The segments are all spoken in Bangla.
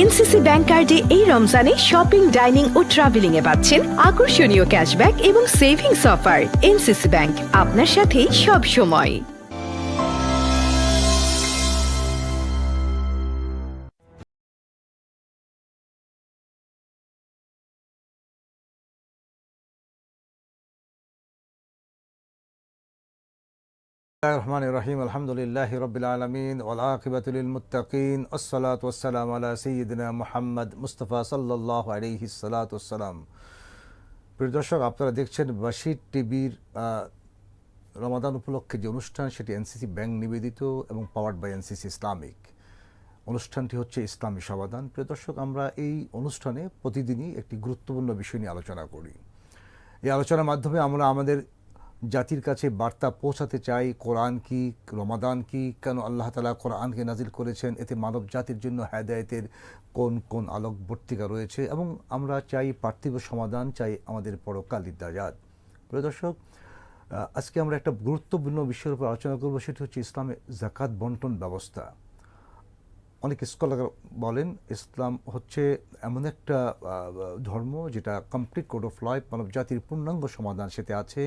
এনসিসি ব্যাংক কার্ডে এই রমজানে শপিং ডাইনিং ও ট্রাভেলিং এ পাচ্ছেন আকর্ষণীয় ক্যাশব্যাক এবং সেভিংস অফার এনসিসি ব্যাংক। আপনার সাথেই সব সময়। রহমান রহিম। আলহামদুলিল্লাহ রবিল আলমিন ওলাকিবাতুল মুতাকিন আসসালাত ওসালাম আলা সঈদিনা মোহাম্মদ মুস্তফা সাল্লাহ আলিহি সালাতাম প্রিয় দর্শক, আপনারা দেখছেন বাশির টিভির রমাদান উপলক্ষে যে অনুষ্ঠান, সেটি এনসিসি ব্যাংক নিবেদিত এবং পাওয়ার্ড বাই এনসিসি ইসলামিক। অনুষ্ঠানটি হচ্ছে ইসলামী সমাধান। প্রিয় দর্শক, আমরা এই অনুষ্ঠানে প্রতিদিনই একটি গুরুত্বপূর্ণ বিষয় নিয়ে আলোচনা করি। এই আলোচনার মাধ্যমে আমরা আমাদের জাতির কাছে বার্তা পৌঁছাতে চাই, কোরআন কি, রমাদান কি, কেন আল্লাহ তালা কোরআনকে নাজিল করেছেন, এতে মানব জাতির জন্য হেদায়েতের কোন কোন আলোকবর্তিকা রয়েছে এবং আমরা চাই পার্থিব সমাধান, চাই আমাদের পরকাল ইদ্দাজাত প্রিয় দর্শক আজকে আমরা একটা গুরুত্বপূর্ণ বিষয়ের উপর আলোচনা করব, সেটি হচ্ছে ইসলামে জাকাত বন্টন ব্যবস্থা। অনেক স্কলার বলেন, ইসলাম হচ্ছে এমন একটা ধর্ম যেটা কমপ্লিট কোড অফ লাইফ মানব জাতির পূর্ণাঙ্গ সমাধান সেতে আছে।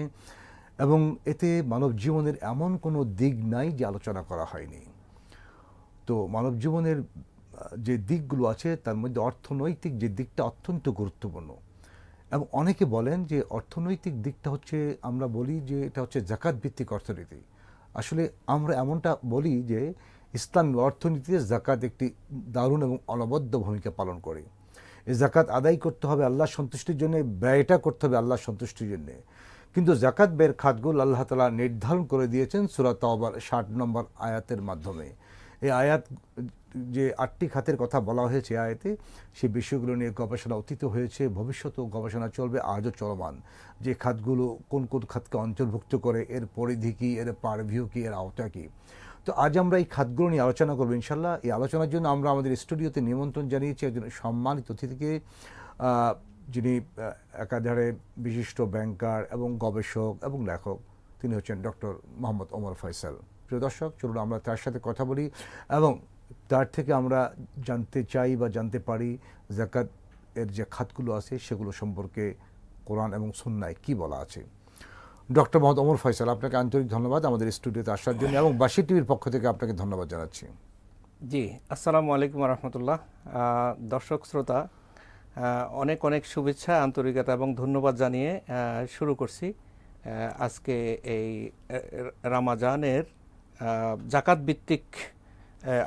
এবং এতে মানব জীবনের এমন কোনো দিক নাই যে আলোচনা করা হয়নি। তো মানব জীবনের যে দিকগুলো আছে, তার মধ্যে অর্থনৈতিক যে দিকটা অত্যন্ত গুরুত্বপূর্ণ। এবং অনেকে বলেন যে অর্থনৈতিক দিকটা হচ্ছে, আমরা বলি যে এটা হচ্ছে জাকাত ভিত্তিক অর্থনীতি। আসলে আমরা এমনটা বলি যে ইসলাম অর্থনীতিতে জাকাত একটি দারুণ এবং অনবদ্য ভূমিকা পালন করে। এই জাকাত আদায় করতে হবে আল্লাহ সন্তুষ্টির জন্য, ব্যয়টা করতে হবে আল্লাহ সন্তুষ্টির জন্য। কিন্তু জাকাত ব্যয়ের খাতগুলো আল্লাহ তালা নির্ধারণ করে দিয়েছেন সুরাত ষাট নম্বর আয়াতের মাধ্যমে। এই আয়াত, যে আটটি খাতের কথা বলা হয়েছে আয়াতে, সেই বিষয়গুলো নিয়ে গবেষণা অতীত হয়েছে, ভবিষ্যতেও গবেষণা চলবে, আজও চলমান। যে খাতগুলো কোন কোন খাতকে অন্তর্ভুক্ত করে, এর পরিধি কী, এর পারভিউ কী, এর আওতা কী? তো আজ আমরা এই খাতগুলো নিয়ে আলোচনা করব ইনশাল্লাহ এই আলোচনার জন্য আমরা আমাদের স্টুডিওতে নিমন্ত্রণ জানিয়েছি একজন সম্মানিত অতিথিকে। যিনি একাধারে বিশিষ্ট ব্যাংকার এবং গবেষক এবং লেখক, তিনি হচ্ছেন ডক্টর মোহাম্মদ ওমর ফয়সাল। প্রিয় দর্শক, চলুন আমরা তার সাথে কথা বলি এবং তার থেকে আমরা জানতে চাই বা জানতে পারি জাকাত এর যে খাতগুলো আছে সেগুলো সম্পর্কে কোরআন এবং সুন্নায় কি বলা আছে। ডক্টর মোহাম্মদ ওমর ফয়সাল, আপনাকে আন্তরিক ধন্যবাদ আমাদের স্টুডিওতে আসার জন্য এবং বাসি টিভির পক্ষ থেকে আপনাকে ধন্যবাদ জানাচ্ছি। জি, আসসালামু আলাইকুম রহমতুল্লাহ। দর্শক, শ্রোতা অনেক অনেক শুভেচ্ছা আন্তরিকতা এবং ধন্যবাদ জানিয়ে শুরু করছি। আজকে এই রামাজানের জাকাত ভিত্তিক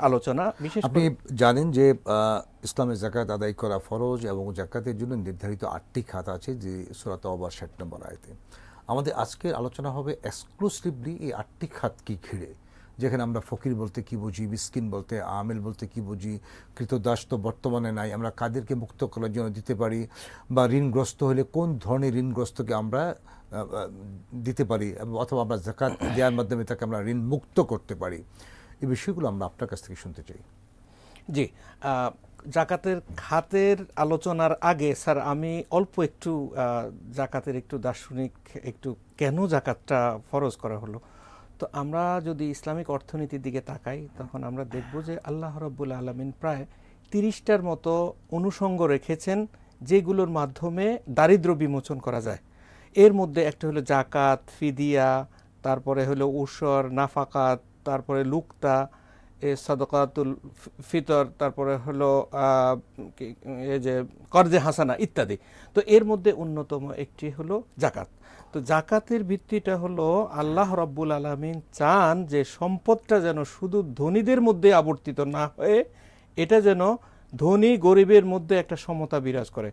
আলোচনা। বিশেষ আপনি জানেন যে ইসলামে জাকাত আদায় করা ফরজ এবং জাকাতের জন্য নির্ধারিত আটটি খাত আছে যে সুরাত অবার ষাট নম্বর আয়তে। আমাদের আজকের আলোচনা হবে এক্সক্লুসিভলি এই আটটি খাত কি ঘিরে। যেখানে আমরা ফকির বলতে কি বুঝি, মিসকিন বলতে, আমেল বলতে কি বুঝি, কৃতদাস তো বর্তমানে নাই, আমরা কাদেরকে মুক্ত করার জন্য দিতে পারি বা ঋণগ্রস্ত হলে কোন ধরনের ঋণগ্রস্তকে আমরা দিতে পারি অথবা আমরা জাকাত দেওয়ার মাধ্যমে তাকে আমরা ঋণ মুক্ত করতে পারি। এই বিষয়গুলো আমরা আপনার কাছ থেকে শুনতে চাই। জি জাকাতের খাতের আলোচনার আগে, স্যার, আমি অল্প একটু জাকাতের একটু দার্শনিক, একটু কেন জাকাতটা ফরজ করা হলো? তো আমরা যদি ইসলামিক অর্থনীতির দিকে তাকাই, তখন আমরা দেখব যে আল্লাহ রব্বুল আলমিন প্রায় তিরিশটার মতো অনুষঙ্গ রেখেছেন, যেগুলোর মাধ্যমে দারিদ্র বিমোচন করা যায়। এর মধ্যে একটা হলো জাকাত ফিদিয়া, তারপরে হলো উসর, নাফাকাত, তারপরে লুকতা, এ সদকাতুল ফিতর, তারপরে হলো এই যে কর্জে হাসানা ইত্যাদি। তো এর মধ্যে অন্যতম একটি হলো জাকাত তো জাকাতের ভিত্তিটা হলো আল্লাহ রব্বুল আলমিন চান যে সম্পদটা যেন শুধু ধনীদের মধ্যে আবর্তিত না হয়ে এটা যেন ধনী গরিবের মধ্যে একটা সমতা বিরাজ করে।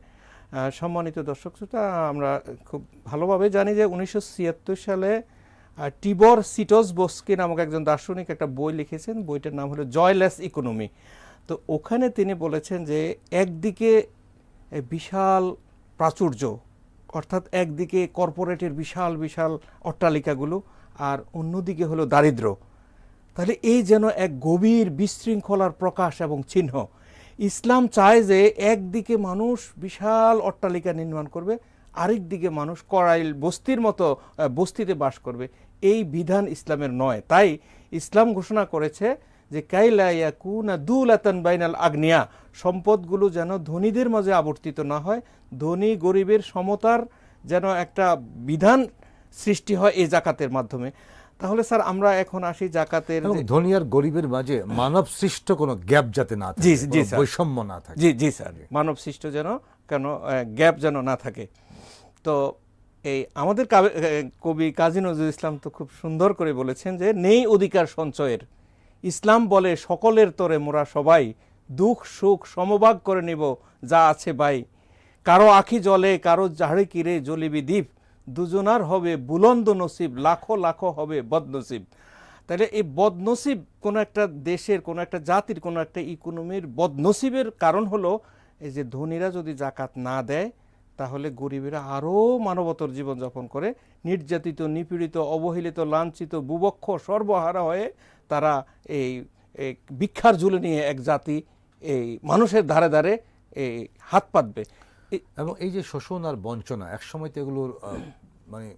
সম্মানিত দর্শক শ্রোতা, আমরা খুব ভালোভাবে জানি যে উনিশশো ছিয়াত্তর সালে টিবর সিটস বোস্কি নামক একজন দার্শনিক একটা বই লিখেছেন। বইটার নাম হলো জয়লেস ইকোনমি। তো ওখানে তিনি বলেছেন যে একদিকে বিশাল প্রাচুর্য অর্থাৎ একদিকে কর্পোরেটের বিশাল বিশাল অট্টালিকাগুলো আর অন্যদিকে হলো দারিদ্র তাহলে এই যেন এক গভীর বিশৃঙ্খলার প্রকাশ এবং চিহ্ন। ইসলাম চায় যে একদিকে মানুষ বিশাল অট্টালিকা নির্মাণ করবে আরেক দিকে মানুষ করাইল বস্তির মতো বস্তিতে বাস করবে। এই বিধান ইসলামের নয়। তাই ইসলাম ঘোষণা করেছে যে কাইলা ইয়াকুনা দুলাতান বাইনাল আগ্নিয়া সম্পদগুলো যেন ধনীদের মাঝে আবর্তিত না হয় ধনী গরিবের সমতার যেন একটা বিধান সৃষ্টি হয় এই জাকাতের মাধ্যমে। তাহলে স্যার আমরা এখন আসি জাকাতের ধনী আর গরিবের মাঝে মানব সৃষ্ট কোনো গ্যাপ যাতে না জি, জি। বৈষম্য না থাকে। জি জি স্যার। মানব সৃষ্ট যেন কেন গ্যাপ যেন না থাকে। তো এই আমাদের কবি কাজী নজরুল ইসলাম তো খুব সুন্দর করে বলেছেন যে নেই অধিকার সঞ্চয়ের। ইসলাম বলে সকলের তরে মোরা সবাই দুঃখ, সুখ, সমভাগ করে নিব যা আছে বাই। কারও আখি জলে, কারও ঝাড়ে কিরে জ্বলিবি দ্বীপ, দুজনার হবে বুলন্দ নসিব, লাখো লাখো হবে বদনসিব। তাহলে এই বদনসিব কোনো একটা দেশের, কোনো একটা জাতির, কোনো একটা ইকোনমির বদনসিবের কারণ হলো, এই যে ধনীরা যদি জাকাত না দেয়, তাহলে গরিবেরা আরও মানবতর জীবনযাপন করে, নির্যাতিত, নিপীড়িত, অবহেলিত, লাঞ্ছিত, বুবক্ষ, সর্বহারা হয়ে তারা এই ভিক্ষার ঝুলে নিয়ে এক জাতি এই মানুষের ধারে ধারে এই হাত পাতবে। এবং এই যে শোষণ আর বঞ্চনা একসময় তো এগুলোর মানে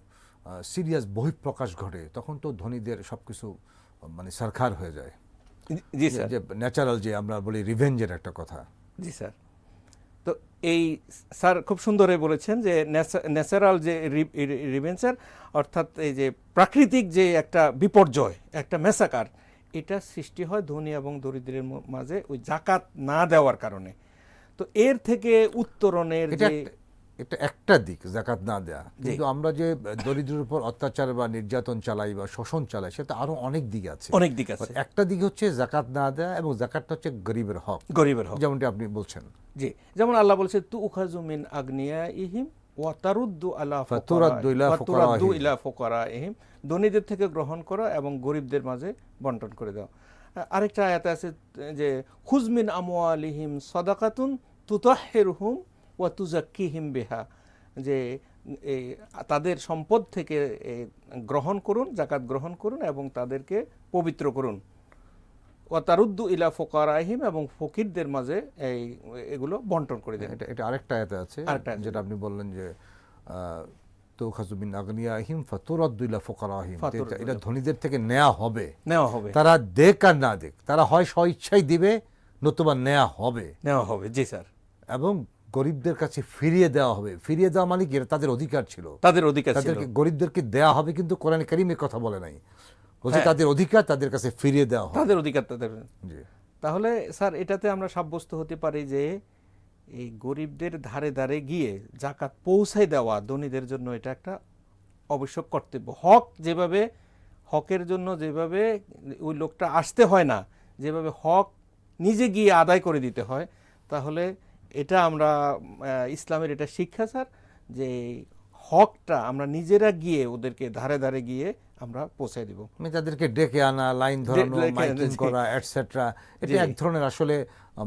সিরিয়াস বহিঃপ্রকাশ ঘটে তখন তো ধনীদের সব কিছু মানে সরকার হয়ে যায়। জি স্যার। যে ন্যাচারাল যে আমরা বলি রিভেঞ্জের একটা কথা। জি স্যার। তো এই স্যার খুব সুন্দরে বলেছেন যে ন্যাচারাল যে রিভেন্সার অর্থাৎ এই যে প্রাকৃতিক যে একটা বিপর্যয় একটা মেসাকার এটা সৃষ্টি হয় ধনী এবং দরিদ্রের মাঝে ওই জাকাত না দেওয়ার কারণে। তো এর থেকে উত্তরণের যে এটা একটা দিক জাকাত না দেয়া। কিন্তু আমরা যে দরিদ্রের উপর অত্যাচার বা নির্যাতন চালাই বা শোষণ চালাই সেটা আরও অনেক দিক আছে। অনেক দিক আছে। একটা দিক হচ্ছে জাকাত না দেয়া এবং জাকাতটা হচ্ছে গরিবের হক। গরিবের হক। যেমনটি আপনি বলছেন। জি যেমন আল্লাহ বলছে তু উখাজু মিন আগনিয়া ইহিম ওয়া তারুদ্দু আলা ফাতুরাদ্দু ইলা ফাতুরাদ্দু। ইলা ফুকারা ইহিম ধনীদের থেকে গ্রহণ করা এবং গরিবদের মাঝে বন্টন করে দাও। আরেকটা আয়াত আছে যে খুজমিন আমওয়ালিহিম সদাকাতুন তুতাহিরহুম ওয়া তুজাক্কিহিম বিহা যে এই তাদের সম্পদ থেকে গ্রহণ করুন জাকাত গ্রহণ করুন এবং তাদেরকে পবিত্র করুন। ওয়াতারুদ্দু ইলা ফোকারাহিম এবং ফকিরদের মাঝে এই এগুলো বন্টন করে দেন। এটা এটা আরেকটা আয়াতে আছে যেটা আপনি বললেন যে তো খাজুবিন আগনিয়াহিম ফোকারাহিম ফাতুরাদ্দু এটা ধনীদের থেকে নেওয়া হবে। নেওয়া হবে। তারা দেখ আর না দেখ তারা হয় স্ব ইচ্ছাই দিবে নতুবা নেওয়া হবে। নেওয়া হবে জি স্যার। এবং গরিবদের কাছে ফিরিয়ে দেওয়া হবে। ফিরিয়ে দেওয়া মানে কি? তাদের অধিকার ছিল। তাদের অধিকার ছিল। তাদেরকে গরিবদেরকে দেওয়া হবে কিন্তু কোরআন কারিমের কথা বলে নাই। বলছে হ্যাঁ। তাদের অধিকার তাদের কাছে ফিরিয়ে দেওয়া হবে। তাদের অধিকার তাদের। জি। তাহলে স্যার এটাতে আমরা সাব্যস্ত হতে পারি যে এই গরিবদের ধারে ধারে গিয়ে জাকাত পৌঁছায় দেওয়া ধনীদের জন্য এটা একটা আবশ্যক কর্তব্য। হক যেভাবে হকের জন্য যেভাবে ওই লোকটা আসতে হয় না যেভাবে হক নিজে গিয়ে আদায় করে দিতে হয় তাহলে এটা আমরা ইসলামের এটা শিক্ষা স্যার যে হকটা আমরা নিজেরা গিয়ে ওদেরকে ধারে ধারে গিয়ে আমরা পৌঁছায় দিব। মানে তাদেরকে ডেকে আনা লাইন ধরানো মাইকিং করা এটসেট্রা এটা এক ধরনের আসলে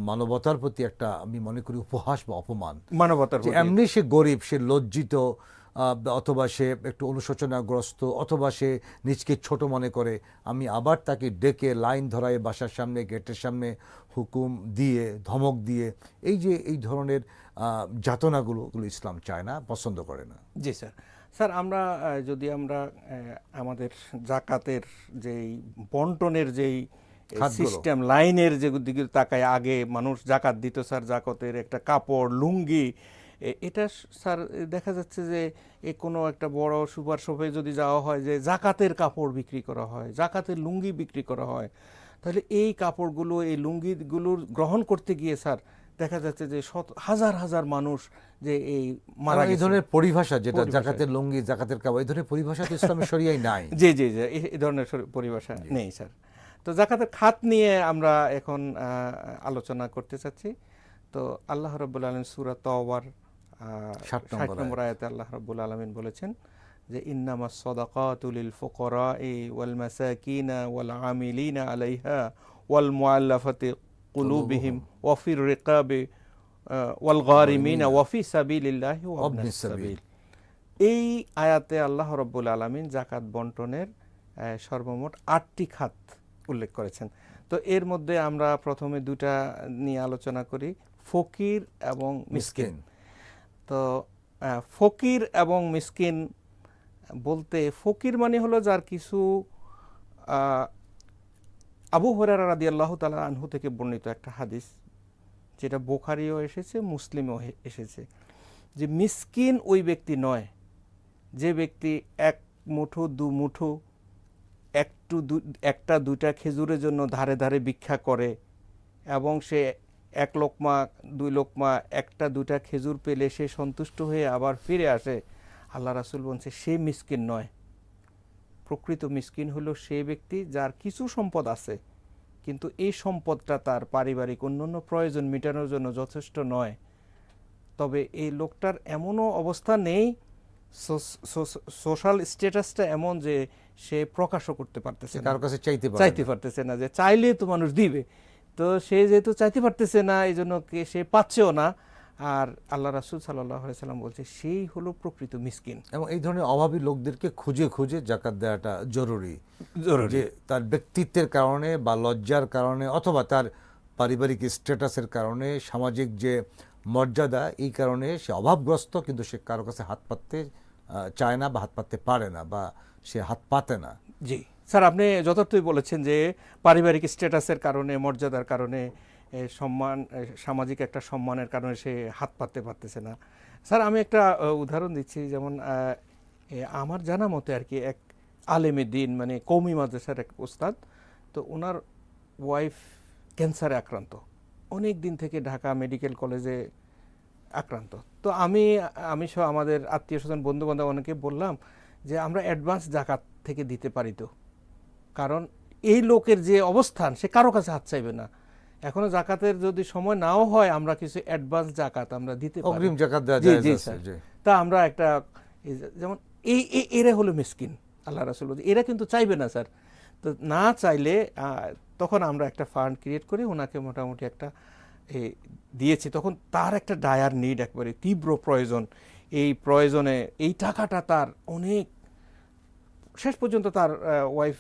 মানবতার প্রতি একটা আমি মনে করি উপহাস বা অপমান। মানবতার প্রতি। এমনি সে গরিব সে লজ্জিত অথবা সে একটু অনুশোচনাগ্রস্ত অথবা সে নিজকে ছোট মনে করে আমি আবার তাকে ডেকে লাইন ধরায় বাসার সামনে গেটের সামনে হুকুম দিয়ে ধমক দিয়ে এই যে এই ধরনের যাতনাগুলো ইসলাম চায় না পছন্দ করে না। জি স্যার। স্যার আমরা যদি আমরা আমাদের জাকাতের যেই বন্টনের যেই সিস্টেম লাইনের যে দিকে তাকায় আগে মানুষ জাকাত দিত স্যার জাকাতের একটা কাপড় লুঙ্গি এটা স্যার দেখা যাচ্ছে যে এ কোনো একটা বড় সুপার শপে যদি যাওয়া হয় যে জাকাতের কাপড় বিক্রি করা হয় জাকাতের লুঙ্গি বিক্রি করা হয় তাহলে এই কাপড়গুলো এই লুঙ্গিগুলোর গ্রহণ করতে গিয়ে স্যার দেখা যাচ্ছে যে শত হাজার হাজার মানুষ যে এই মারা এই ধরনের পরিভাষা যেটা। জাকাতের লুঙ্গি জাকাতের কাবা এই ধরনের পরিভাষা তো ইসলামের শরিয়াই নাই। জি জি জি এই- ধরনের পরিভাষা নেই স্যার। তো জাকাতের খাত নিয়ে আমরা এখন আলোচনা করতে চাচ্ছি। তো আল্লাহ রব্বুল আলম সুরা তওবার ষাট নম্বর আয়াতে আল্লাহ রব্বুল আলমিন বলেছেন যে ইন্নামা সদাকাতুলিল ফুকরা ওয়াল মাসাকিনা ওয়াল আমিলিনা আলাইহা ওয়াল মুআল্লাফাতি কুলুবিহিম ওয়াফির রিকাবি ওয়াল গারিমিনা ওয়াফি সাবিলিল্লাহি ওয়াবনিস সাবিল। এই আয়াতে আল্লাহ রব্বুল আলমিন জাকাত বন্টনের সর্বমোট আটটি খাত উল্লেখ করেছেন। তো এর মধ্যে আমরা প্রথমে দুটা নিয়ে আলোচনা করি ফকির এবং মিসকিন। তো ফকির এবং মিসকিন বলতে ফকির মানে হলো যার কিছু আবু হরারা রাদি আল্লাহ তালা আনহু থেকে বর্ণিত একটা হাদিস, যেটা বোখারিও এসেছে, মুসলিমও এসেছে। যে মিসকিন ওই ব্যক্তি নয়, যে ব্যক্তি এক মুঠো, দু মুঠো, একটু দু- একটা, দুইটা খেজুরের জন্য ধারে ধারে ভিক্ষা করে এবং সে এক লোকমা, দুই লোকমা একটা, দুইটা খেজুর পেলে সে সন্তুষ্ট হয়ে আবার ফিরে আসে আল্লাহ রাসুল বলছে সে মিসকিন নয়। প্রকৃত মিসকিন হলো সে ব্যক্তি যার কিছু সম্পদ আছে কিন্তু এই সম্পদটা তার পারিবারিক অন্যান্য প্রয়োজন মেটানোর জন্য যথেষ্ট নয়। তবে এই লোকটার এমনও অবস্থা নেই সোশ্যাল স্ট্যাটাসটা এমন যে সে প্রকাশও করতে পারতেছে কারোর কাছে চাইতে চাইতে পারতেছে না যে চাইলে তো মানুষ দিবে। তো সে যেহেতু চাইতে পারতেছে না এই জন্য কে- সে পাচ্ছেও না। আর আল্লাহ রাসুল সাল্লাহ সাল্লাম বলছে সেই হলো প্রকৃত মিসকিন। এবং এই ধরনের অভাবী লোকদেরকে খুঁজে খুঁজে জাকাত দেওয়াটা জরুরি। জরুরি। যে তার ব্যক্তিত্বের কারণে বা লজ্জার কারণে অথবা তার পারিবারিক স্ট্যাটাসের কারণে সামাজিক যে মর্যাদা এই কারণে সে অভাবগ্রস্ত কিন্তু সে কারও কাছে হাত পাততে চায় না বা হাত পাততে পারে না বা সে হাত পাতে না। জি। স্যার আপনি যথার্থই বলেছেন যে পারিবারিক স্ট্যাটাসের কারণে মর্যাদার কারণে সম্মান সামাজিক একটা সম্মানের কারণে সে হাত পাততে পারতেছে না। স্যার, আমি একটা উদাহরণ দিচ্ছি। যেমন আমার জানা মতে আর কি এক আলেমে দিন মানে কৌমি মাদ্রাসার এক ওস্তাদ, তো ওনার ওয়াইফ ক্যান্সারে আক্রান্ত। অনেক দিন থেকে ঢাকা মেডিকেল কলেজে আক্রান্ত। তো আমি আমি সহ আমাদের আত্মীয় স্বজন বন্ধু বান্ধব অনেকে বললাম যে, আমরা অ্যাডভান্স জাকাত থেকে দিতে পারি তো। কারণ এই লোকের যে অবস্থান, সে কারও কাছে হাত চাইবে না। এখনও জাকাতের যদি সময় নাও হয় আমরা কিছু অ্যাডভান্স জাকাত আমরা দিতে পারি। অগ্রিম জাকাত দেওয়া যায় জি, স্যার। তা আমরা একটা যেমন এই এরা হলো মিসকিন আল্লাহ রাসুল এরা কিন্তু চাইবে না স্যার। তো না চাইলে তখন আমরা একটা ফান্ড ক্রিয়েট করে ওনাকে মোটামুটি একটা এ, দিয়েছি। তখন তার একটা ডায়ার নিড একবারে তীব্র প্রয়োজন। এই প্রয়োজনে এই টাকাটা তার অনেক শেষ পর্যন্ত তার ওয়াইফ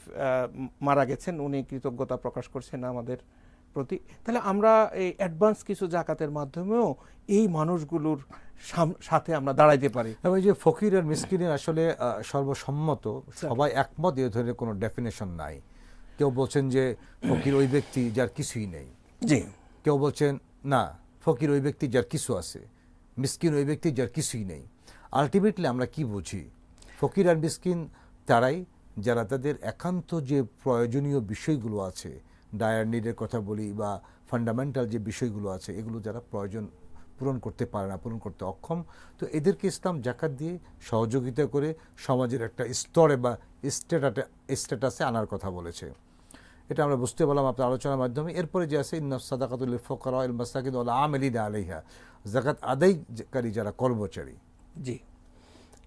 মারা গেছেন। উনি কৃতজ্ঞতা প্রকাশ করছেন আমাদের প্রতি তাহলে আমরা এই অ্যাডভান্স কিছু জাকাতের মাধ্যমেও এই মানুষগুলোর সাথে আমরা দাঁড়াইতে পারি। এবং এই যে ফকির আর মিসকিনের আসলে সর্বসম্মত সবাই একমত এ ধরনের কোনো ডেফিনেশন নাই। কেউ বলছেন যে ফকির ওই ব্যক্তি যার কিছুই নেই। জি। কেউ বলছেন না ফকির ওই ব্যক্তি যার কিছু আছে। মিসকিন ওই ব্যক্তি যার কিছুই নেই। আলটিমেটলি আমরা কি বুঝি? ফকির আর মিসকিন তারাই যারা তাদের একান্ত যে প্রয়োজনীয় বিষয়গুলো আছে ডায়ার নিডের কথা বলি বা ফান্ডামেন্টাল যে বিষয়গুলো আছে, এগুলো যারা প্রয়োজন পূরণ করতে পারে না, পূরণ করতে অক্ষম, তো এদেরকে ইসলাম জাকাত দিয়ে সহযোগিতা করে সমাজের একটা স্তরে বা স্টেটাটে স্ট্যাটাসে আনার কথা বলেছে। এটা আমরা বুঝতে পারলাম আপনার আলোচনার মাধ্যমে। এরপরে যে আছে, ইন্না সাদাকাতুল ফকরা ইল মাসাকিদ ওয়াল আমিলিন আলাইহা। জাকাত আদায়কারী যারা কর্মচারী। জি।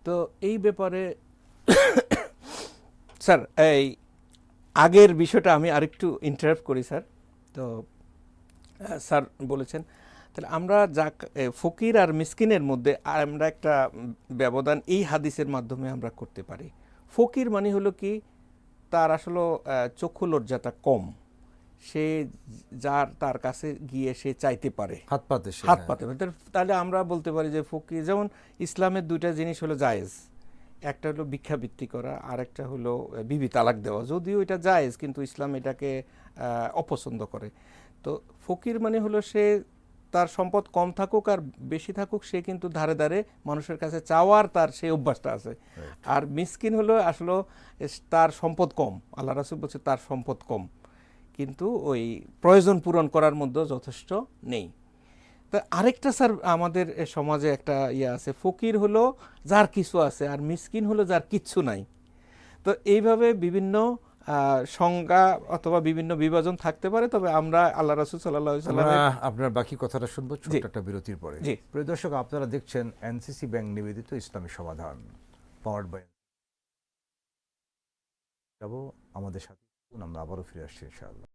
তো এই ব্যাপারে স্যার, এই আগের বিষয়টা আমি আরেকটু ইন্টারাপ্ট করি স্যার তো স্যার বলেছেন তাহলে আমরা যাক এ, ফকির আর মিসকিনের মধ্যে আর আমরা একটা ব্যবধান এই হাদিসের মাধ্যমে আমরা করতে পারি। ফকির মানে হলো কি তার আসলে চক্ষু লজ্জাটা কম। সে যার তার কাছে গিয়ে সে চাইতে পারে। হাত পাতে হাত হ্যাঁ। পাতে। তাহলে আমরা বলতে পারি যে ফকির যেমন ইসলামের দুইটা জিনিস হলো জায়েজ। একটা হলো ভিক্ষাবৃত্তি করা আর একটা হলো বিবি তালাক দেওয়া। যদিও এটা জায়েজ কিন্তু ইসলাম এটাকে অপছন্দ করে। তো ফকির মানে হলো সে তার সম্পদ কম থাকুক আর বেশি থাকুক সে কিন্তু ধারে ধারে মানুষের কাছে চাওয়ার তার সেই অভ্যাসটা আছে। আর মিসকিন হলো আসলে তার সম্পদ কম। আল্লাহ রাসুল বলছে তার সম্পদ কম। কিন্তু ওই প্রয়োজন পূরণ করার মধ্যে যথেষ্ট নেই। তা আরেকটা স্যার আমাদের সমাজে একটা ইয়ে আছে ফকির হলো যার কিছু আছে আর মিসকিন হলো যার কিচ্ছু নাই। তো এইভাবে বিভিন্ন সংজ্ঞা অথবা বিভিন্ন বিভাজন থাকতে পারে তবে আমরা আল্লাহ রাসুল সাল্লাহ আপনার বাকি কথাটা শুনব ছোট্ট একটা বিরতির পরে। প্রিয় দর্শক আপনারা দেখছেন এনসিসি ব্যাংক নিবেদিত ইসলামী সমাধান পাওয়ার্ড বাই আমাদের সাথে আমরা আবারও ফিরে আসছি ইনশাআল্লাহ।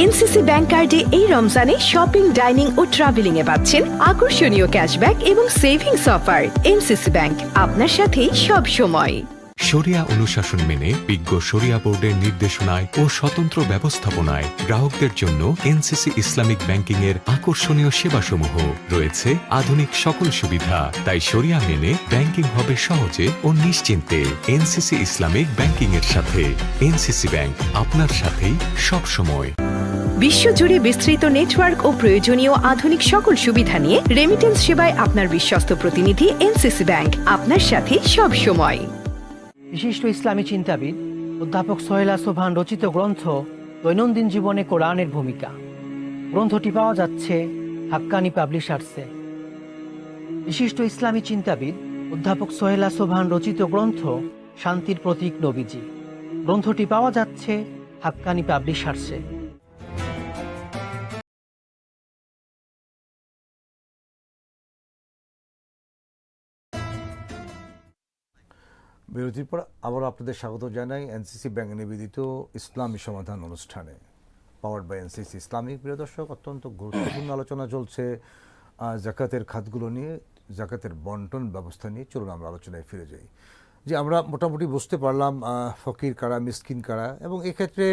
এনসিসি ব্যাংক কার্ডে এই রমজানে শপিং, ডাইনিং ও ট্রাভেলিং এ পাচ্ছেন আকর্ষণীয় ক্যাশব্যাক এবং সেভিংস অফার। এনসিসি ব্যাংক, আপনার সাথেই সব সময়। শরিয়া অনুশাসন মেনে বিজ্ঞ শরিয়া বোর্ডের নির্দেশনায় ও স্বতন্ত্র ব্যবস্থাপনায় গ্রাহকদের জন্য এনসিসি ইসলামিক ব্যাংকিং এর আকর্ষণীয় সেবাসমূহ রয়েছে আধুনিক সকল সুবিধা। তাই শরিয়া মেনে ব্যাংকিং হবে সহজে ও নিশ্চিন্তে এনসিসি ইসলামিক ব্যাংকিং এর সাথে। এনসিসি ব্যাংক, আপনার সাথেই সব সময়। বিশ্বজুড়ে বিস্তৃত নেটওয়ার্ক ও প্রয়োজনীয় আধুনিক সকল সুবিধা নিয়ে রেমিটেন্স সেবায় আপনার বিশ্বস্ত প্রতিনিধি এনসিসি ব্যাংক আপনার সাথে সব সময়। বিশিষ্ট ইসলামী চিন্তাবিদ, অধ্যাপক সোহেলা সোভান রচিত গ্রন্থ দৈনন্দিন জীবনে কোরআনের ভূমিকা। গ্রন্থটি পাওয়া যাচ্ছে হাক্কানি পাবলিশার্সে। বিশিষ্ট ইসলামী চিন্তাবিদ, অধ্যাপক সোহেলা সোভান রচিত গ্রন্থ শান্তির প্রতীক নবীজি। গ্রন্থটি পাওয়া যাচ্ছে হাক্কানি পাবলিশার্সে। বিরতির পর আবার আপনাদের স্বাগত জানাই এনসিসি ব্যাংক নিবেদিত ইসলামী সমাধান অনুষ্ঠানে পাওয়ার্ড বাই এনসিসি ইসলামিক প্রিয় দর্শক, অত্যন্ত গুরুত্বপূর্ণ আলোচনা চলছে জাকাতের খাতগুলো নিয়ে, জাকাতের বন্টন ব্যবস্থা নিয়ে। চলুন আমরা আলোচনায় ফিরে যাই। যে আমরা মোটামুটি বুঝতে পারলাম ফকির কারা, মিসকিন কারা, এবং এক্ষেত্রে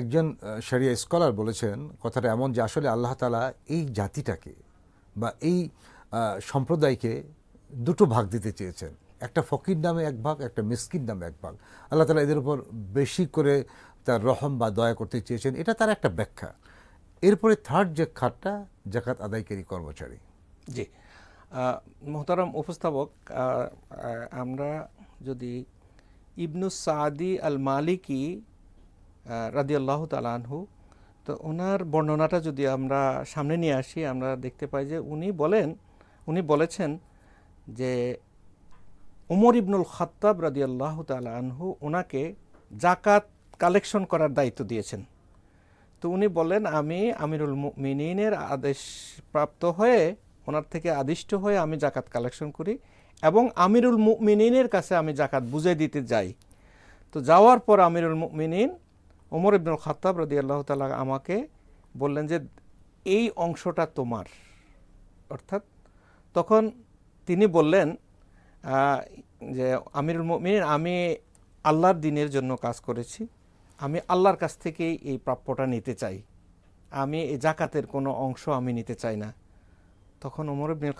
একজন সারিয়া স্কলার বলেছেন, কথাটা এমন যে আসলে আল্লাহ তালা এই জাতিটাকে বা এই সম্প্রদায়কে দুটো ভাগ দিতে চেয়েছেন। একটা ফকির নামে এক ভাগ, একটা মিসকিন নামে এক ভাগ। আল্লাহ তালা এদের উপর বেশি করে তার রহম বা দয়া করতে চেয়েছেন। এটা তার একটা ব্যাখ্যা। এরপরে থার্ড যে খাতটা জাকাত আদায়কারী কর্মচারী। জি। মোহতারাম উপস্থাপক আমরা যদি ইবনু সাদি আল মালিকি রাদিয়াল্লাহ তালানহু তো ওনার বর্ণনাটা যদি আমরা সামনে নিয়ে আসি, আমরা দেখতে পাই যে উনি বলেন, উনি বলেছেন যে উমর ইবনুল খাত্তাব রাদিয়াল্লাহ তালানহু ওনাকে জাকাত কালেকশন করার দায়িত্ব দিয়েছেন। তো উনি বললেন, আমি আমিরুল মিনিনের আদেশ প্রাপ্ত হয়ে, ওনার থেকে আদিষ্ট হয়ে আমি জাকাত কালেকশন করি এবং আমিরুল মিনিনের কাছে আমি জাকাত বুঝে দিতে যাই। তো যাওয়ার পর আমিরুল মিনিন ওমর ইবনুল খাত্তাব রদি আল্লাহ তালা আমাকে বললেন যে, এই অংশটা তোমার। অর্থাৎ তখন তিনি বললেন যে আমিরুল মিনিন আমি আল্লাহর দিনের জন্য কাজ করেছি। আমি আল্লাহর কাছ থেকেই এই প্রাপ্যটা নিতে চাই। আমি এই জাকাতের কোনো অংশ আমি নিতে চাই না। তখন ওমর ইবনুল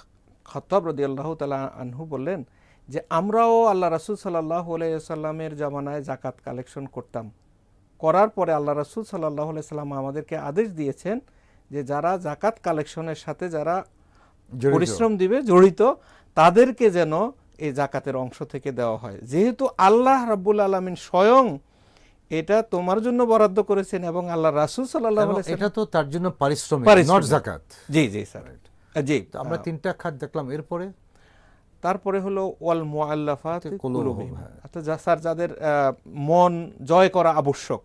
খত্তাব রদি আল্লাহ তালা আনহু বললেন যে আমরাও আল্লাহ রাসুল সাল্লাহ সাল্লামের জামানায় জাকাত কালেকশন করতাম। করার পরে আল্লাহ রাসুল সাল্লাহ সাল্লাম আমাদেরকে আদেশ দিয়েছেন যে যারা জাকাত কালেকশনের সাথে যারা পরিশ্রম দিবে জড়িত তাদেরকে যেন এই জাকাতের অংশ থেকে দেওয়া হয় যেহেতু আল্লাহ রাব্বুল আলমিন স্বয়ং এটা তোমার জন্য বরাদ্দ করেছেন এবং আল্লাহ রাসুল সাল্লাহ এটা তো তার জন্য পারিশ্রমিক। নট জাকাত জি জি স্যার জি আমরা তিনটা খাত দেখলাম এরপরে তারপরে হলো ওয়াল কুলুবুহুম, কুলুবুহুম। হ্যাঁ। অর্থাৎ যা স্যার যাদের মন জয় করা আবশ্যক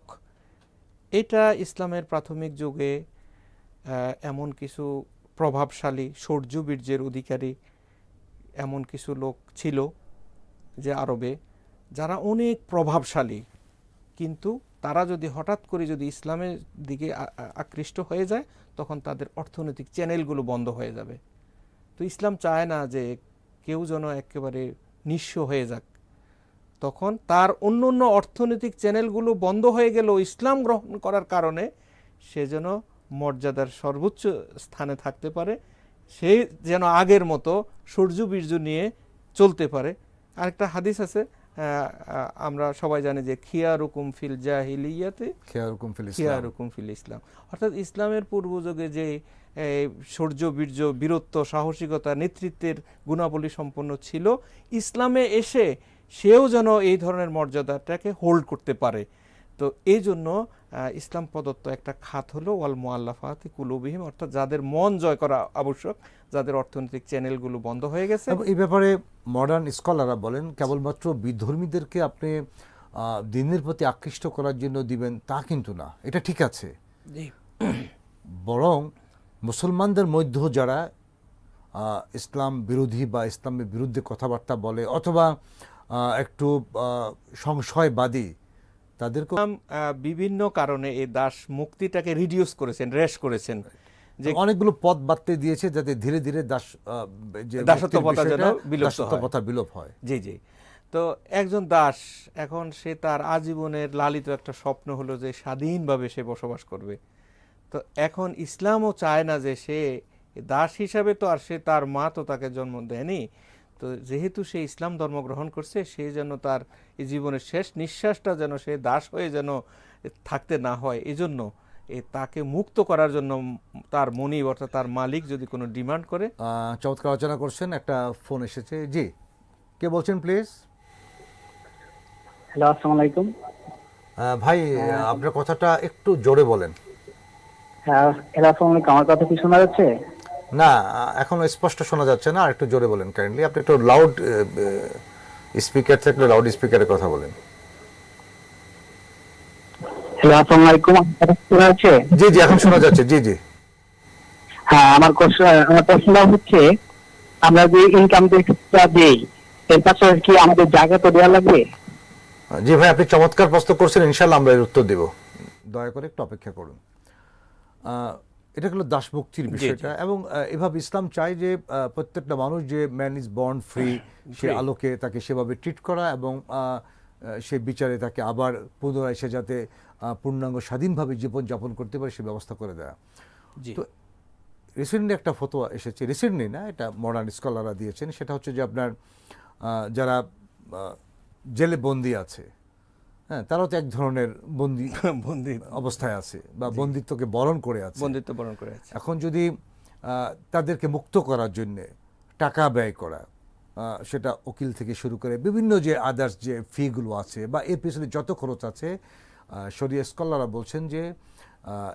এটা ইসলামের প্রাথমিক যুগে এমন কিছু প্রভাবশালী সূর্য বীর্যের অধিকারী এমন কিছু লোক ছিল যে আরবে যারা অনেক প্রভাবশালী, কিন্তু তারা যদি হঠাৎ করে যদি ইসলামের দিকে আকৃষ্ট হয়ে যায়, তখন তাদের অর্থনৈতিক চ্যানেলগুলো বন্ধ হয়ে যাবে। তো ইসলাম চায় না যে কেউ যেন একেবারে নিঃস্ব হয়ে যাক। তখন তার অন্য অন্য অর্থনৈতিক চ্যানেলগুলো বন্ধ হয়ে গেলেও ইসলাম গ্রহণ করার কারণে সে যেন মর্যাদার সর্বোচ্চ স্থানে থাকতে পারে সে যেন আগের মতো সূর্য বীর্য নিয়ে চলতে পারে। আরেকটা হাদিস আছে আমরা সবাই জানি যে খিয়ারুকুম ফিল জাহিলিয়াতে খেয়ারুকুম ফিল খিয়ারুকুম ফিল ইসলাম। অর্থাৎ ইসলামের পূর্বযুগে যে শৌর্য বীর্য বীরত্ব সাহসিকতা নেতৃত্বের গুণাবলী সম্পন্ন ছিল ইসলামে এসে সেও যেন এই ধরনের মর্যাদাটাকে হোল্ড করতে পারে। তো এই জন্য ইসলাম প্রদত্ত একটা খাত হলো ওয়াল মোয়াল্লাফাত কুলুবিহিম অর্থাৎ যাদের মন জয় করা আবশ্যক যাদের অর্থনৈতিক চ্যানেলগুলো বন্ধ হয়ে গেছে। এই ব্যাপারে মডার্ন স্কলাররা বলেন কেবলমাত্র বিধর্মীদেরকে আপনি দিনের প্রতি আকৃষ্ট করার জন্য দিবেন তা কিন্তু না এটা ঠিক আছে। বরং মুসলমানদের মধ্যেও যারা ইসলাম বিরোধী বা ইসলামের বিরুদ্ধে কথাবার্তা বলে অথবা একটু সংশয়বাদী তাদেরকে বিভিন্ন কারণে এই দাস মুক্তিটাকে রিডিউস করেছেন রেশ করেছেন। যে অনেকগুলো পথ বাড়তে দিয়েছে যাতে ধীরে ধীরে দাস আহ, যে দাসত্ব মুক্তির প্রথা যেন বিষয়টা, বিলুপ্ত দাসত্ব। প্রথা বিলোপ হয়। জি জি। তো একজন দাস এখন সে তার আজীবনের লালিত একটা স্বপ্ন হলো যে স্বাধীনভাবে সে বসবাস করবে। তো এখন ইসলামও চায় না যে সে দাস হিসাবে তো আর সে তার মা তো তাকে জন্ম দেয়নি। তো যেহেতু সে ইসলাম ধর্ম গ্রহণ করছে সে যেন তার এই জীবনের শেষ নিঃশ্বাসটা যেন সে দাস হয়ে যেন থাকতে না হয় এজন্য এ তাকে মুক্ত করার জন্য তার মনিব অর্থাৎ তার মালিক যদি কোনো ডিমান্ড করে। চমৎকার আলোচনা করছেন একটা ফোন এসেছে। জি কে বলছেন প্লিজ? হ্যালো আসসালামু আলাইকুম। ভাই আপনার কথাটা একটু জোরে বলেন। হ্যাঁ হ্যালো আসসালামু আলাইকুম। আমার কথা কি শোনা যাচ্ছে? না এখনও স্পষ্ট শোনা যাচ্ছে না আর একটু জোরে বলেন কাইন্ডলি আপনি একটু লাউড স্পিকার থাকলে লাউড স্পিকারে কথা বলেন। আসসালামু আলাইকুম। আমার কথা কি শোনা যাচ্ছে? জি জি এখন শোনা যাচ্ছে জি জি। হ্যাঁ আমার আমার প্রশ্নটা হচ্ছে আমরা যে ইনকাম ট্যাক্সটা দেই এর পাশাপাশি কি আমাদের জায়গা তো দেওয়া লাগবে? জি ভাই আপনি চমৎকার প্রশ্ন করছেন ইনশাল্লাহ আমরা এর উত্তর দেব। দয়া করে একটু অপেক্ষা করুন। আহ, এটা হলো দাসমুক্তির বিষয়টা। এবং এভাবে ইসলাম চায় যে প্রত্যেকটা মানুষ যে ম্যান ইজ বর্ন ফ্রি সে আলোকে তাকে সেভাবে ট্রিট করা এবং সে বিচারে তাকে আবার পুনরায় সে যাতে পূর্ণাঙ্গ স্বাধীনভাবে জীবনযাপন করতে পারে সে ব্যবস্থা করে দেয়া। তো রিসেন্টলি একটা ফতোয়া এসেছে রিসেন্টলি না এটা মডার্ন স্কলাররা দিয়েছেন। সেটা হচ্ছে যে আপনার যারা জেলে বন্দি আছে হ্যাঁ তারাও তো এক ধরনের বন্দি বন্দি। অবস্থায় আছে বা বন্দিত্বকে বরণ করে আছে। বন্দিত্ব বরণ করে আছে। এখন যদি তাদেরকে মুক্ত করার জন্যে টাকা ব্যয় করা সেটা উকিল থেকে শুরু করে বিভিন্ন যে আদার্স যে ফিগুলো আছে বা এর পিছনে যত খরচ আছে শরীয় স্কলাররা বলছেন যে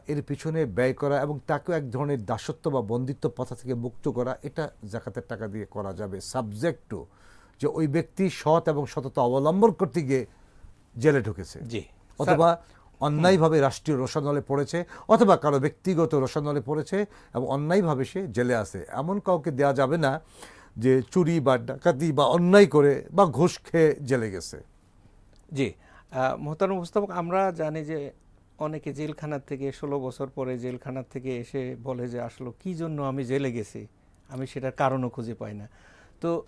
এর পিছনে ব্যয় করা এবং তাকেও এক ধরনের দাসত্ব বা বন্দিত্ব প্রথা থেকে মুক্ত করা এটা জাকাতের টাকা দিয়ে করা যাবে। সাবজেক্ট টু যে ওই ব্যক্তি সৎ এবং সততা অবলম্বন করতে গিয়ে জেলে ঢুকেছে। জি। অথবা অন্যায়ভাবে রাষ্ট্রীয় রোশানলে পড়েছে অথবা কারও ব্যক্তিগত রোশানলে পড়েছে এবং অন্যায়ভাবে সে জেলে আছে। এমন কাউকে দেয়া যাবে না যে চুরি বা ডাকাতি বা অন্যায় করে বা ঘুষ খেয়ে জেলে গেছে। জি। আহ, মোহতারম উপস্থাপক আমরা জানি যে অনেকে জেলখানার থেকে ষোলো বছর পরে জেলখানার থেকে এসে বলে যে আসলে কি জন্য আমি জেলে গেছি? আমি সেটার কারণও খুঁজে পাই না। তো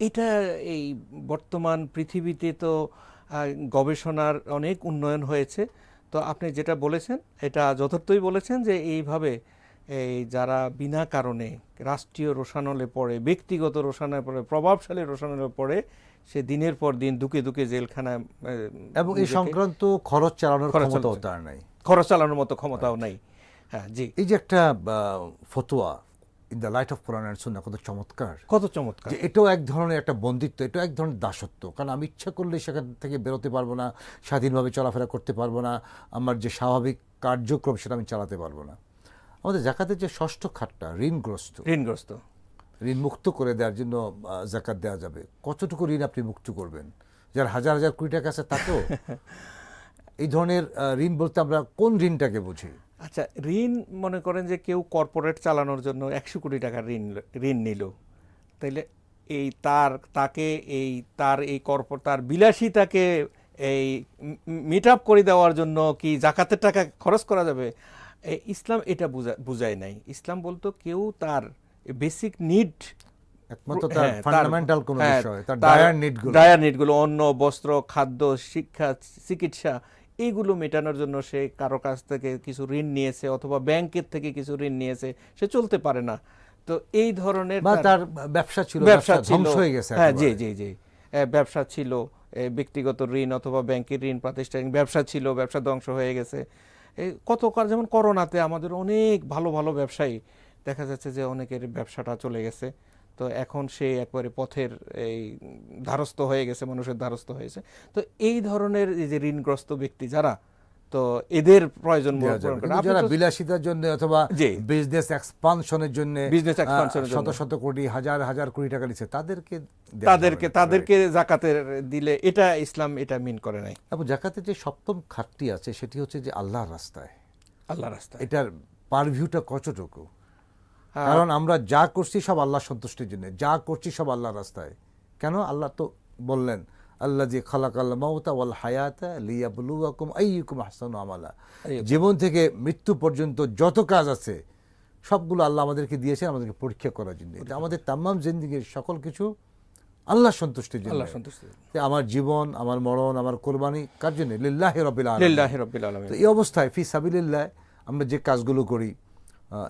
এটা এই বর্তমান পৃথিবীতে তো গবেষণার অনেক উন্নয়ন হয়েছে। তো আপনি যেটা বলেছেন এটা যথার্থই বলেছেন যে এইভাবে এই যারা বিনা কারণে রাষ্ট্রীয় রোশানলে পড়ে ব্যক্তিগত রোশানলে পড়ে প্রভাবশালী রোশানলে পড়ে সে দিনের পর দিন দুকে দুকে জেলখানায় এবং এই সংক্রান্ত খরচ চালানোর ক্ষমতাও তার নাই। খরচ চালানোর মতো ক্ষমতাও নাই। হ্যাঁ জি। এই যে একটা ফতোয়া in the light of Quran and Sunnah কত চমৎকার। কত চমৎকার। এটাও এক ধরনের একটা বন্দিত্ব এটাও এক ধরনের দাসত্ব। কারণ আমি ইচ্ছা করলে সেখান থেকে বেরোতে পারব না স্বাধীনভাবে চলাফেরা করতে পারব না আমার যে স্বাভাবিক কার্যক্রম সেটা আমি চালাতে পারব না। আমাদের জাকাতের যে ষষ্ঠ খাতটা ঋণগ্রস্ত। ঋণগ্রস্ত। ঋণ মুক্ত করে দেওয়ার জন্য জাকাত দেওয়া যাবে। কতটুকু ঋণ আপনি মুক্ত করবেন? যার হাজার হাজার কোটি টাকা আছে তাতেও এই ধরনের ঋণ বলতে আমরা কোন ঋণটাকে বুঝি? আচ্ছা ঋণ মনে করেন যে কেউ কর্পোরেট চালানোর জন্য একশো কোটি টাকার ঋণ ঋণ নিল। তাইলে এই তার তাকে এই তার এই কর্প তার বিলাসিতাকে এই মিট আপ করে দেওয়ার জন্য কি জাকাতের টাকা খরচ করা যাবে? ইসলাম এটা বুঝা বুঝায় নাই। ইসলাম বলতো কেউ তার বেসিক নিড একমাত্র ফান্ডামেন্টাল কোনো বিষয় তার ডায়ার নিডগুলো ডায়ার নিডগুলো অন্ন বস্ত্র খাদ্য শিক্ষা চিকিৎসা এইগুলো মেটানোর জন্য সে কারও কাছ থেকে কিছু ঋণ নিয়েছে অথবা ব্যাংকের থেকে কিছু ঋণ নিয়েছে সে চলতে পারে না। তো এই ধরনের বা তার- ব্যবসা ছিল ব্যবসা ছিল। ধ্বংস হয়ে গেছে হ্যাঁ জি। জি জি। ব্যবসা ছিল ব্যক্তিগত ঋণ অথবা ব্যাংকের ঋণ প্রাতিষ্ঠানিক ব্যবসা ছিল ব্যবসা ধ্বংস হয়ে গেছে। এই কত কার যেমন করোনাতে আমাদের অনেক ভালো ভালো ব্যবসায়ী দেখা যাচ্ছে যে অনেকের ব্যবসাটা চলে গেছে। তো এখন সে একবারে পথের এই ধারস্থ হয়ে গেছে মানুষের ধারস্থ হয়েছে তো এই ধরনের এই যে ঋণগ্রস্ত ব্যক্তি যারা তো এদের প্রয়োজন যারা বিলাসিতার জন্য অথবা। বিজনেস এক্সপানশনের জন্য শত। শত কোটি হাজার হাজার কোটি টাকা নিচ্ছে তাদেরকে তাদেরকে। তাদেরকে জাকাতের দিলে এটা ইসলাম এটা মিন করে নাই এবং জাকাতের যে সপ্তম খাতটি আছে সেটি হচ্ছে যে আল্লাহর রাস্তায় আল্লাহ রাস্তায় এটার পারভিউটা কতটুকু। কারণ আমরা যা করছি সব আল্লাহ সন্তুষ্টির জন্য। যা করছি সব আল্লাহর রাস্তায়। কেন? আল্লাহ তো বললেন আল্লাহ যে খালাক আল্লাহ মাউতা ওয়াল হায়াতা লিয়াবলুয়াকুম আইয়ুকুম আহসানু আমালা। জীবন থেকে মৃত্যু পর্যন্ত যত কাজ আছে সবগুলো আল্লাহ আমাদেরকে দিয়েছেন আমাদেরকে পরীক্ষা করার জন্য। এটা আমাদের তাম্মাম জিন্দিগির সকল কিছু আল্লাহ সন্তুষ্টির জন্য। আল্লাহ সন্তুষ্টি আমার জীবন আমার মরণ আমার কোরবানি কার জন্য? লিল্লাহ রবিল লিল্লাহি রাব্বিল আলামিন। তো এই অবস্থায় ফি সাবিলিল্লাহ আমরা যে কাজগুলো করি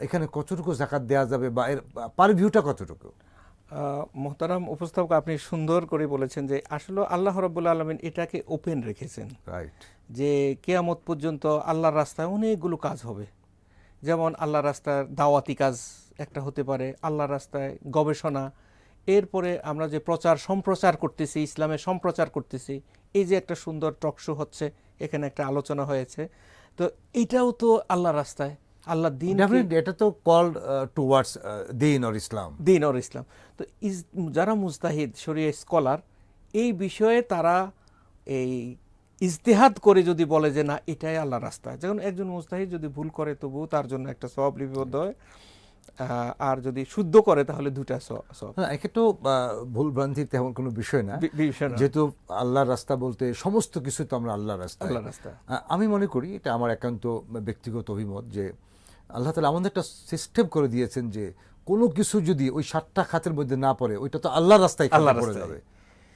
এখানে কতটুকু জাকাত দেওয়া যাবে বা এর পার ভিউটা কতটুকু? মোহতারাম উপস্থাপক আপনি সুন্দর করে বলেছেন যে আসলে আল্লাহ রব্বুল আলমিন এটাকে ওপেন রেখেছেন। রাইট যে কেয়ামত পর্যন্ত আল্লাহর রাস্তায় অনেকগুলো কাজ হবে। যেমন আল্লাহর রাস্তার দাওয়াতি কাজ একটা হতে পারে আল্লাহর রাস্তায় গবেষণা। এরপরে আমরা যে প্রচার সম্প্রচার করতেছি ইসলামে সম্প্রচার করতেছি এই যে একটা সুন্দর টকশো হচ্ছে এখানে একটা আলোচনা হয়েছে। তো এটাও তো আল্লাহর রাস্তায়। আল্লাহ দিন এটা তো কল্ড টুয়ার্ডস দিন অর ইসলাম দিন অর ইসলাম তো ইস যারা মুস্তাহিদ শরিয়া স্কলার এই বিষয়ে তারা এই ইজতেহাদ করে যদি বলে যে না এটাই আল্লাহ রাস্তা। যেমন একজন মুস্তাহিদ যদি ভুল করে তবুও তার জন্য একটা সব লিপিবদ্ধ হয়। আর যদি শুদ্ধ করে তাহলে দুটা সব একে তো ভুল ভ্রান্তির তেমন কোনো বিষয় না। বিষয় না। যেহেতু আল্লাহর রাস্তা বলতে সমস্ত কিছু তো আমরা আল্লাহর রাস্তা আল্লাহর রাস্তা। আমি মনে করি এটা আমার একান্ত ব্যক্তিগত অভিমত যে আল্লাহ তালা আমাদের একটা সিস্টেম করে দিয়েছেন যে কোনো কিছু যদি ওই সাতটা খাতের মধ্যে না পড়ে ওইটা তো আল্লাহর রাস্তায় খাতে আল্লাহর পড়ে যাবে।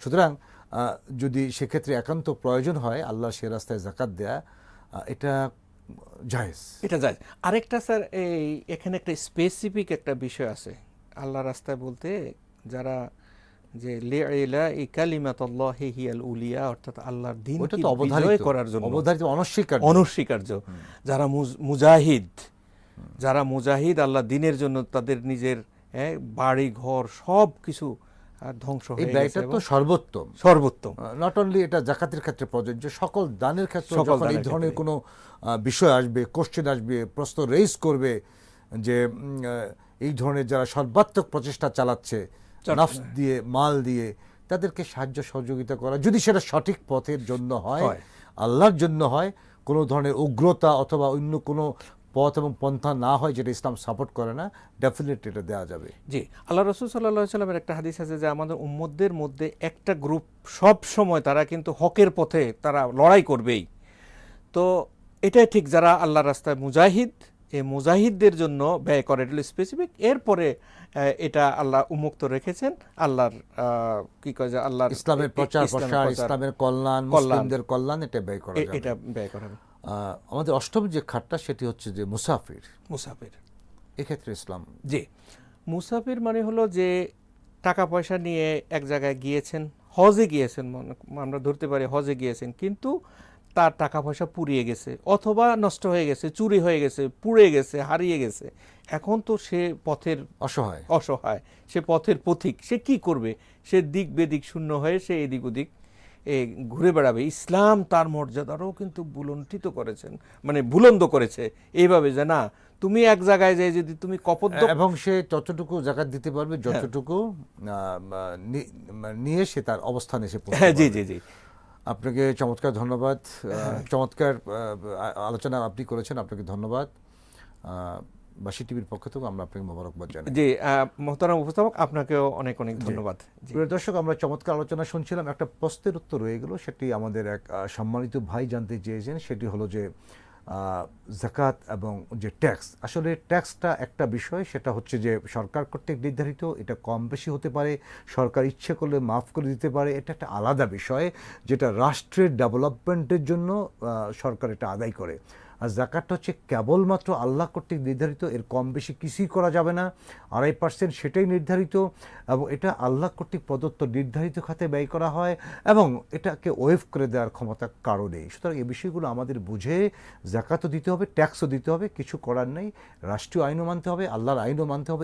সুতরাং যদি সেক্ষেত্রে একান্ত প্রয়োজন হয় আল্লাহ সে রাস্তায় জাকাত দেয়া এটা জায়েজ। এটা যায় আরেকটা স্যার এই এখানে একটা স্পেসিফিক একটা বিষয় আছে। আল্লাহ রাস্তায় বলতে যারা যে লিলা এই কালিমাত হিয়াল উলিয়া অর্থাৎ আল্লাহর দিন করার জন্য অবধারিত অনস্বীকার অনস্বীকার্য। যারা মুজ- মুজাহিদ যারা মুজাহিদ আল্লাহ দিনের জন্য তাদের নিজের হ্যাঁ, বাড়ি ঘর সব কিছু ধ্বংস এই ব্যয়টা তো সর্বোত্তম। সর্বোত্তম। নট অনলি এটা জাকাতের ক্ষেত্রে প্রযোজ্য সকল দানের ক্ষেত্রে যখন এই ধরনের কোনো বিষয় আসবে কোশ্চেন আসবে প্রশ্ন রেইজ করবে যে এই ধরনের যারা সর্বাত্মক প্রচেষ্টা চালাচ্ছে নফস দিয়ে মাল দিয়ে তাদেরকে সাহায্য সহযোগিতা করা যদি সেটা সঠিক পথের জন্য হয়। আল্লাহর জন্য হয় কোনো ধরনের উগ্রতা অথবা অন্য কোনো পথ এবং পন্থা না হয় যেটা ইসলাম সাপোর্ট করে না ডেফিনেটলি এটা দেওয়া যাবে। জি আল্লাহ রসুল সাল্লাহ সাল্লামের একটা হাদিস আছে যে আমাদের উম্মতদের মধ্যে একটা গ্রুপ সব সময় তারা কিন্তু হকের পথে তারা লড়াই করবেই। তো এটাই ঠিক যারা আল্লাহর রাস্তায় মুজাহিদ এই মুজাহিদদের জন্য ব্যয় করে এটা স্পেসিফিক এরপরে এটা আল্লাহ উন্মুক্ত রেখেছেন আল্লাহর আহ, কি কয় যে আল্লাহর ইসলামের প্রচার ইসলামের প্রসার ইসলামের কল্যাণ কল্যাণ। মুসলিমদের কল্যাণ এটা ব্যয় করা এটা ব্যয় করা আমাদের অষ্টম যে খাতটা সেটি হচ্ছে যে মুসাফির। মুসাফির। এক্ষেত্রে ইসলাম জি। মুসাফির মানে হলো যে টাকা পয়সা নিয়ে এক জায়গায় গিয়েছেন হজে গিয়েছেন আমরা ধরতে পারি হজে গিয়েছেন কিন্তু তার টাকা পয়সা পুড়িয়ে গেছে অথবা নষ্ট হয়ে গেছে চুরি হয়ে গেছে পুড়ে গেছে হারিয়ে গেছে। এখন তো সে পথের অসহায়। অসহায়। সে পথের পথিক। সে কি করবে? সে দিক বেদিক শূন্য হয়ে সে এদিক ওদিক ঘুরে বেড়াবে। ইসলাম তার মর্যাদারও কিন্তু বুলন্টিত করেছেন মানে বুলন্দ করেছে। এইভাবে যে না তুমি এক জায়গায় যাই যদি তুমি কপদ এবং সে যতটুকু জাকাত দিতে পারবে যতটুকু নিয়ে সে তার অবস্থানে এসে হ্যাঁ জি জি জি। আপনাকে চমৎকার ধন্যবাদ। চমৎকার আলোচনা আপনি করেছেন আপনাকে ধন্যবাদ। বাসী টিভির পক্ষ থেকে আমরা আপনাকে মোবারকবাদ জানাই। জি মোহতারাম উপস্থাপক আপনাকেও অনেক অনেক ধন্যবাদ। প্রিয় দর্শক আমরা চমৎকার আলোচনা শুনছিলাম। একটা প্রশ্নের উত্তর রয়ে গেল। সেটি আমাদের এক সম্মানিত ভাই জানতে চেয়েছেন। সেটি হলো যে জাকাত এবং যে ট্যাক্স। আসলে ট্যাক্সটা একটা বিষয় সেটা হচ্ছে যে সরকার কর্তৃক নির্ধারিত। এটা কম বেশি হতে পারে সরকার ইচ্ছে করলে মাফ করে দিতে পারে। এটা একটা আলাদা বিষয় যেটা রাষ্ট্রের ডেভেলপমেন্টের জন্য সরকার এটা আদায় করে। আর জাকাতটা হচ্ছে কেবলমাত্র আল্লাহ কর্তৃক নির্ধারিত, এর কম বেশি কিছুই করা যাবে না। আড়াই পার্সেন্ট সেটাই নির্ধারিত এবং এটা আল্লাহ কর্তৃক প্রদত্ত নির্ধারিত খাতে ব্যয় করা হয় এবং এটাকে ওয়েভ করে দেওয়ার ক্ষমতা কারও নেই সুতরাং এই বিষয়গুলো আমাদের বুঝে জাকাতও দিতে হবে, ট্যাক্সও দিতে হবে, কিছু করার নেই। রাষ্ট্রীয় আইনও মানতে হবে, আল্লাহর আইনও মানতে হবে